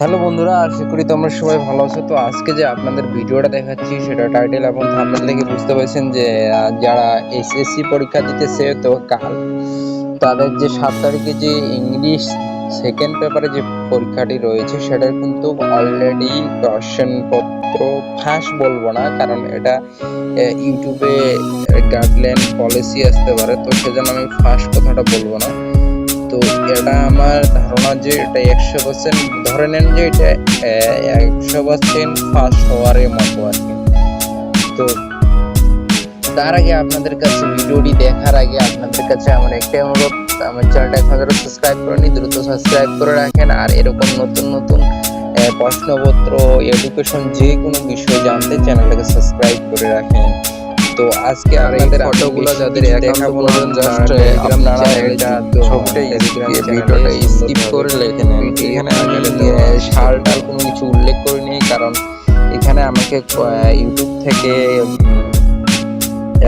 Hello বন্ধুরা, আশা করি তোমরা সবাই ভালো আছো। তো আজকে যে আপনাদের ভিডিওটা দেখাচ্ছি, সেটা টাইটেল এবং থাম্বনেল দেখে বুঝতে পারছেন যে যারা এসএসসি পরীক্ষা দিতেছে, তো কাল তাদের যে সাত তারিখে যে ইংলিশ সেকেন্ড পেপারে যে পরীক্ষাটি রয়েছে, সেটার কিন্তু অলরেডি কোশ্চেন পত্র ফাঁস বলব না, কারণ এটা ইউটিউবে গাইডলাইন পলিসি আসতে পারে, তো সেজন্য আমি ফাঁস কথাটা বলব না। তো এটা আমার ধারণা যে এটা একশো পার্সেন্ট ধরে নেন যে এটা একশো পার্সেন্ট ফার্স্ট হওয়ার মতো আর কি। তো তার আগে আপনাদের কাছে ভিডিওটি দেখার আগে আপনাদের কাছে আমার একটাই অনুরোধ, আমার চ্যানেলটা এখন যারা সাবস্ক্রাইব করেনি, দ্রুত সাবস্ক্রাইব করে রাখেন। আর এরকম নতুন নতুন প্রশ্নপত্র এডুকেশন যে কোনো বিষয় জানতে চ্যানেলটাকে সাবস্ক্রাইব করে রাখেন। তো আজকে আপনাদের ফটোগুলো যাদের দেখাবো জাস্ট আপনারা এটা ছবিটা ভিডিওটা স্কিপ করে লিখে নেন এখানে আমি শাল টাল কোনো কিছু উল্লেখ করিনি কারণ এখানে আমাকে ইউটিউব থেকে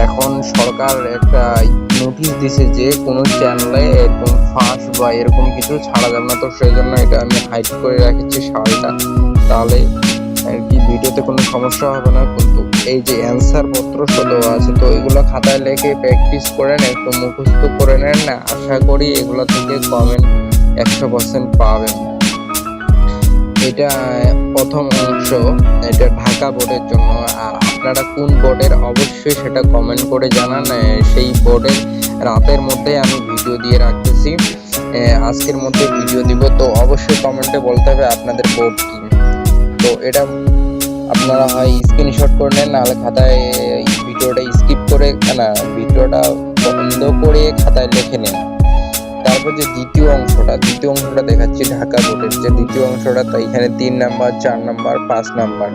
এখন সরকার একটা নোটিশ দিছে যে কোনো চ্যানেলে এরকম ফাঁস বা এরকম কিছু ছাড়া যাবে না তো সেই জন্য এটা আমি হাইড করে রেখেছি শালটা তাহলে আর কি ভিডিওতে কোনো সমস্যা হবে না কিন্তু এই যে অ্যান্সার পত্র দেওয়া আছে, তো এগুলো খাতায় লিখে প্র্যাকটিস করেন একটু মুখস্থ করে নেন, না, আশা করি এগুলো থেকে কমেন্ট একশো পার্সেন্ট পাবেন। এটা প্রথম অংশ, এটা ঢাকা বোর্ডের জন্য। আর আপনারা কোন বোর্ডের, অবশ্যই সেটা কমেন্ট করে জানান সেই বোর্ডের রাতের মধ্যে আমি ভিডিও দিয়ে রাখতেছি। আজকের মধ্যে ভিডিও দিব, তো অবশ্যই কমেন্টে বলতে হবে আপনাদের বোর্ড কি। তো এটা আপনারা হয় স্ক্রিনশট করে নেন, নাহলে খাতায় ভিডিওটা স্কিপ করে, না ভিডিওটা বন্ধ করে খাতায় লিখে নেন। তারপর যে দ্বিতীয় অংশটা দ্বিতীয় অংশটা দেখাচ্ছি, ঢাকা বোর্ডের যে দ্বিতীয় অংশটা, তো এখানে তিন নাম্বার, চার নাম্বার, পাঁচ নাম্বার।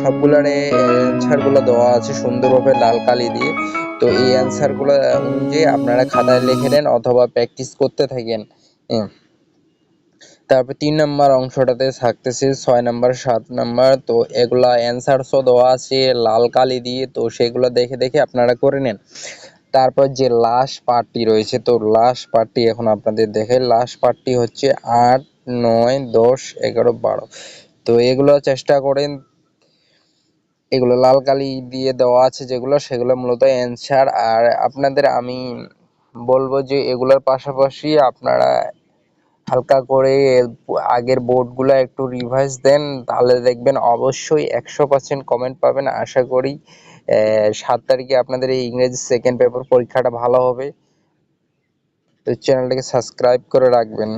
সবগুলারে অ্যান্সারগুলো দেওয়া আছে সুন্দরভাবে লাল কালি দিয়ে। তো এই অ্যান্সারগুলো অনুযায়ী আপনারা খাতায় লিখে নেন অথবা প্র্যাকটিস করতে থাকেন। তারপর তিন নাম্বার অংশটাতে থাকতেছে, ছয় নাম্বার, সাত নাম্বার। তো এগুলা অ্যান্সারসও দেওয়া আছে লাল কালি দিয়ে, তো সেগুলো দেখে দেখে আপনারা করে নেন। তারপর যে লাস্ট পার্টটি রয়েছে, তো লাস্ট পার্টটি এখন আপনাদের দেখে লাস্ট পার্টটি হচ্ছে আট, নয়, দশ, এগারো, বারো। তো এগুলো চেষ্টা করেন, এগুলো লাল কালি দিয়ে দেওয়া আছে যেগুলো, সেগুলো মূলত অ্যান্সার আর আপনাদের আমি বলব যে এগুলোর পাশাপাশি আপনারা হালকা করে আগের বোর্ডগুলো একটু রিভাইজ দেন, তাহলে দেখবেন অবশ্যই একশো পার্সেন্ট কমেন্ট পাবেন। আশা করি সাত তারিখে আপনাদের এই ইংরেজি সেকেন্ড পেপার পরীক্ষাটা ভালো হবে। তো চ্যানেলটাকে সাবস্ক্রাইব করে রাখবেন।